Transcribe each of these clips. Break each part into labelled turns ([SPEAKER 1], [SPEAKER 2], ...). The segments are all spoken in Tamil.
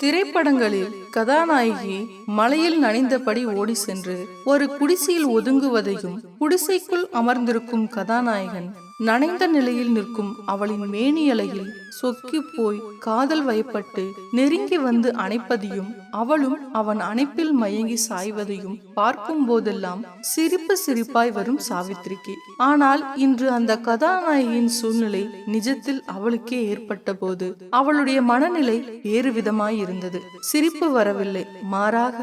[SPEAKER 1] திரைப்படங்களில் கதாநாயகி மலையில் நனைந்தபடி ஓடி சென்று ஒரு குடிசையில் ஒதுங்குவதையும் குடிசைக்குள் அமர்ந்திருக்கும் கதாநாயகன் நனைந்த நிலையில் நிற்கும் அவளின் மேனியலையில் சொக்கி போய் காதல் வயப்பட்டு நெருங்கி வந்து அணைப்பதையும் அவளும் அவன் அணைப்பில் மயங்கி சாய்வதையும் பார்க்கும் போதெல்லாம் சிரிப்பு சிரிப்பாய் வரும் சாவித்திரிக்கு. ஆனால் இன்று அந்த கதாநாயகியின் சூழ்நிலை நிஜத்தில் அவளுக்கே ஏற்பட்ட போது அவளுடைய மனநிலை வேறு விதமாய் இருந்தது. சிரிப்பு வரவில்லை. மாறாக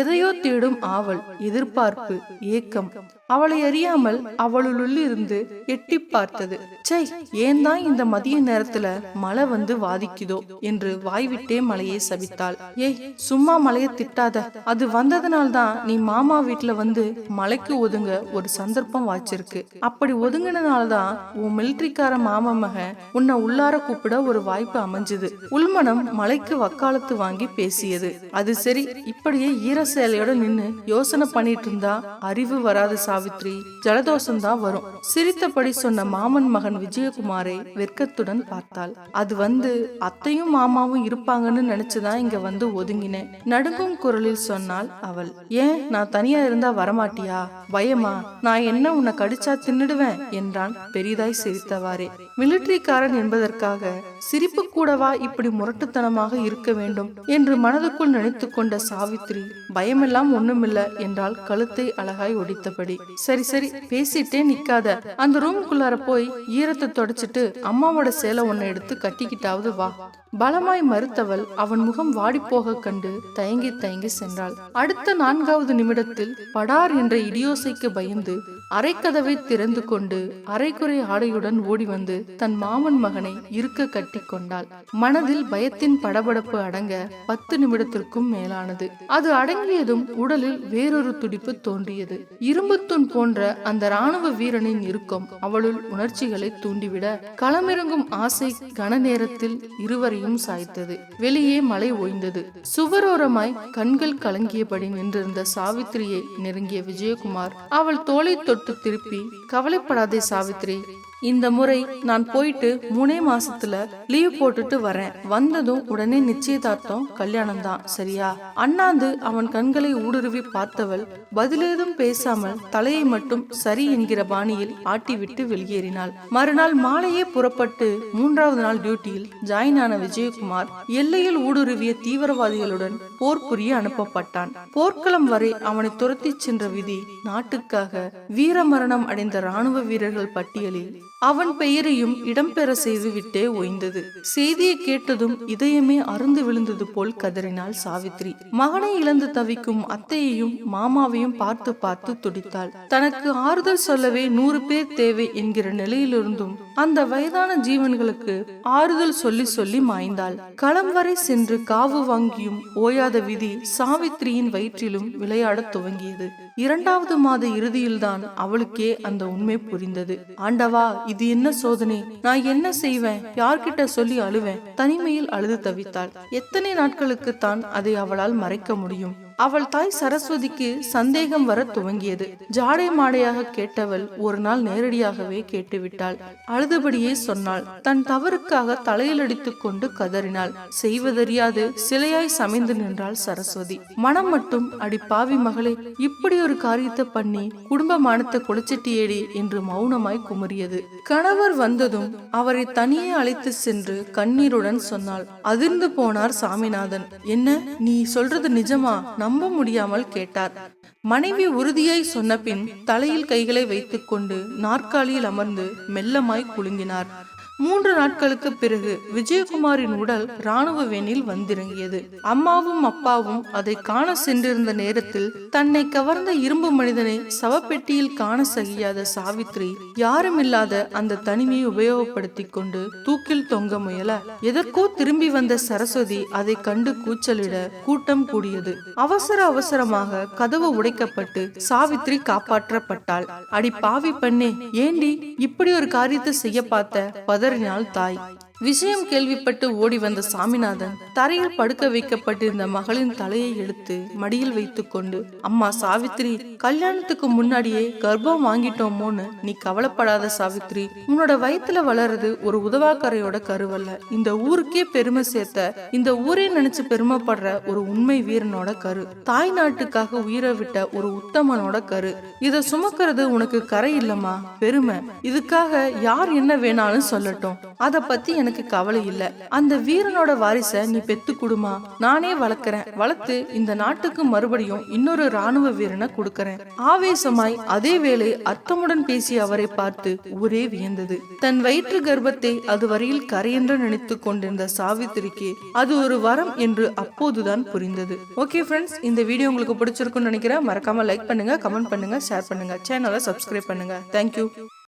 [SPEAKER 1] எதையோ தேடும் ஆவல் எதிர்பார்ப்பு ஏக்கம் அவளை அறியாமல் அவளுள்ளிருந்து எட்டி பார்த்தது. சை ஏன் தான் இந்த மதிய நேரத்துல மழை வந்து வாதிக்குதோ என்று வாய்விட்டே மலையை சபித்தாள். ஏய் சும்மா மலையை திட்டாத. அது வந்ததுனால்தான் நீ மாமா வீட்டுல வந்து மலைக்கு ஒதுங்க ஒரு சந்தர்ப்பம் வாச்சிருக்கு அப்படி ஒதுங்கினனால தான் உன் மிலிட்ரிக்கார மாமா மகன் உன்னை உள்ளார கூப்பிட ஒரு வாய்ப்பு அமைஞ்சது. உள்மனம் மலைக்கு வக்காலத்து வாங்கி பேசியது. அது சரி இப்படியே ஈர சேலையோட நின்னு யோசனை பண்ணிட்டு இருந்தா அறிவு வராது சாவித்ரி. ஜலதோஷம் தான் வரும். சிரித்தபடி சொன்ன மாமன் மகன் விஜயகுமாரை வெட்கத்துடன் பார்த்தாள். அது வந்து அத்தையும் மாமாவும் இருப்பாங்கன்னு நினைச்சுதான் இங்க வந்து ஒதுங்கினேன். நடுங்கும் குரலில் சொன்னாள் அவள் ஏன் நான் தனியா இருந்தா வரமாட்டியா? பயமா? நான் என்ன உன்னை கடிச்சா தின்னுடுவேன்? என்றான் பெரிதாய் சிரித்தவாறே. மிலிட்டரிக்காரன் என்பதற்காக சிரிப்பு கூடவா இப்படி முரட்டுத்தனமாக இருக்க வேண்டும்? என்று மனதுக்குள் நினைத்து கொண்ட சாவித்ரி பயமெல்லாம் ஒண்ணுமில்ல என்றால் கழுத்தை அழகாய் ஒடித்தபடி. சரி சரி பேசிட்டே நிக்காத. அந்த ரூமுக்குள்ளார போய் ஈரத்தை தொடச்சிட்டு அம்மாவோட சேலை ஒன்னு எடுத்து கட்டிக்கிட்டாவது வா. பலமாய் மறுத்தவள் அவன் முகம் வாடிப்போக கண்டு தயங்கி தயங்கி சென்றாள். அடுத்த நான்காவது நிமிடத்தில் படார் என்ற இடியோசைக்கு பயந்து அரைக்கதவை திறந்து கொண்டு அரைக்குறை ஆடையுடன் ஓடி வந்து தன் மாமன் மகனை இருக்க கட்டி கொண்டாள். மனதில் பயத்தின் படபடப்பு அடங்க பத்து நிமிடத்திற்கும் மேலானது. அது அடங்கியதும் உடலில் வேறொரு துடிப்பு தோன்றியது. இரும்புத்துண் போன்ற அந்த ராணுவ வீரனின் இறுக்கம் அவளுள் உணர்ச்சிகளை தூண்டிவிட களமிறங்கும் ஆசை கன நேரத்தில் இருவரையும் சாய்த்தது. வெளியே மழை ஓய்ந்தது. சுவரோரமாய் கண்கள் கலங்கியபடி நின்றிருந்த சாவித்திரியை நெருங்கிய விஜயகுமார் அவள் தோலை தொட்டு திருப்பி கவலைப்படாதே சாவித்ரி இந்த முறை நான் போயிட்டு மூணே மாசத்துல லீவ் போட்டுட்டு வரேன். வந்ததும் உடனே நிச்சயதார்த்தம் கல்யாணம் தான் சரியா? அண்ணாந்து அவன் கண்களை ஊடுருவி பார்த்தவள் பதிலேதும் பேசாமல் தலையை மட்டும் சரி என்கிற பாணியில் ஆட்டிவிட்டு வெளியேறினாள். மறுநாள் மாலையே புறப்பட்டு மூன்றாவது நாள் டியூட்டியில் ஜாயின் ஆன விஜயகுமார் எல்லையில் ஊடுருவிய தீவிரவாதிகளுடன் போர் புரிய அனுப்பப்பட்டான். போர்க்களம் வரை அவனை துரத்தி சென்ற விதி நாட்டுக்காக வீரமரணம் அடைந்த ராணுவ வீரர்கள் பட்டியலில் அவன் பெயரையும் இடம்பெற செய்து விட்டே ஓய்ந்தது. செய்தியை கேட்டதும் இதயமே அருந்து விழுந்தது போல் கதறினாள் சாவித்ரி. மகனை இழந்து தவிக்கும் அத்தையையும் மாமாவையும் பார்த்து பார்த்து துடித்தாள். தனக்கு ஆறுதல் சொல்லவே நூறு பேர் தேவை என்கிற நிலையிலிருந்தும் அந்த வயதான ஜீவன்களுக்கு ஆறுதல் சொல்லி சொல்லி மாய்ந்தாள். களம் வரை சென்று காவு வாங்கியும் ஓயாத விதி சாவித்ரியின் வயிற்றிலும் விளையாடத் துவங்கியது. இரண்டாவது மாத இறுதியில்தான் அவளுக்கே அந்த உண்மை புரிந்தது. ஆண்டவா இது என்ன சோதனை? நான் என்ன செய்வேன்? யார்கிட்ட சொல்லி அழுவேன்? தனிமையில் அழுது தவித்தாள். எத்தனை நாட்களுக்கு தான் அதை அவளால் மறைக்க முடியும்? அவள் தாய் சரஸ்வதிக்கு சந்தேகம் வர துவங்கியது. ஜாடை மாடையாக கேட்டவள் ஒரு நாள் நேரடியாகவே கேட்டுவிட்டாள். அழுதபடியே சொன்னாள் தன் தவறுக்காக தலையில் அடித்துக் கொண்டு கதறினாள். செய்வதறியாது சிலையாய் சமைந்து நின்றாள் சரஸ்வதி. மனம் மட்டும் அடி பாவி மகளே இப்படி ஒரு காரியத்தை பண்ணி குடும்ப மானத்தை குளிச்சிட்டியேடி என்று மௌனமாய் குமுறியது. கணவர் வந்ததும் அவரை தனியே அழைத்து சென்று கண்ணீருடன் சொன்னாள் அதிர்ந்து போனார் சாமிநாதன். என்ன நீ சொல்றது நிஜமா? நம்ப முடியாமல் கேட்டார். மனைவி உறுதியாய் சொன்னபின் தலையில் கைகளை வைத்துக்கொண்டு நாற்காலியில் அமர்ந்து மெல்லமாய் குலுங்கினார். மூன்று நாட்களுக்கு பிறகு விஜயகுமாரின் உடல் ராணுவ வேனில் வந்திறங்கியது. அம்மாவும் அப்பாவும் அதை காண சென்றிருந்த நேரத்தில் தன்னை கவர்ந்த இரும்பு மனிதனை சவப்பெட்டியில் காண சகியாத சாவித்ரி யாருமில்லாத அந்த தனிமையை உபயோகப்படுத்தி கொண்டு தூக்கில் தொங்க முயல. எதற்கோ திரும்பி வந்த சரஸ்வதி அதை கண்டு கூச்சலிட கூட்டம் கூடியது. அவசர அவசரமாக கதவு உடைக்கப்பட்டு சாவித்ரி காப்பாற்றப்பட்டாள். அடி பாவி பண்ணே ஏண்டி இப்படி ஒரு காரியத்தை செய்ய பார்த்த பதறினாள் தாய் விஷயம் கேள்விப்பட்டு ஓடி வந்த சாமிநாதன் தரையில் படுக்க வைக்கப்பட்டிருந்த மகளின் தலையை எடுத்து மடியில் வைத்துக்கொண்டு அம்மா சாவித்திரி கல்யாணத்துக்கு முன்னாடியே கர்ப்பம் வாங்கிட்டோமோன்னு நீ கவலைப்படாத சாவித்திரி உன்னோட வயிற்றுல வளர்றது ஒரு உதவாக்கரையோட கருவல்ல. இந்த ஊருக்கே பெருமை சேர்த்த இந்த ஊரே நினைச்சு பெருமைப்படுற ஒரு உண்மை வீரனோட கரு. தாய் நாட்டுக்காக உயிரை விட்ட ஒரு உத்தமனோட கரு. இத சுமக்கிறது உனக்கு கரை இல்லம்மா பெருமை. இதுக்காக யார் என்ன வேணாலும் சொல்லட்டும். அத பத்தி எனக்கு கவலை இல்ல. அந்த வீரனோட வாரிச நீ பெத்து குடுமா நானே வளர்க்கறேன். வளர்த்து இந்த நாட்டுக்கு மறுபடியும் இன்னொரு ராணுவ வீரனை கொடுக்கறேன். ஆவேசமாய் அதே வேளை அர்த்தமுடன் பேசிய அவரை பார்த்து ஊரே வியந்தது. தன் வயிற்று கர்ப்பத்தை அதுவரையில் கரையென்று நினைத்து கொண்டிருந்த சாவித்திரிக்கு அது ஒரு வரம் என்று அப்போதுதான் புரிந்தது. ஓகே ஃப்ரெண்ட்ஸ் இந்த வீடியோ உங்களுக்கு பிடிச்சிருக்கும்னு நினைக்கிறேன். மறக்காம லைக் பண்ணுங்க கமெண்ட் பண்ணுங்க ஷேர் பண்ணுங்க சேனலை சப்ஸ்கிரைப் பண்ணுங்க. தேங்க்யூ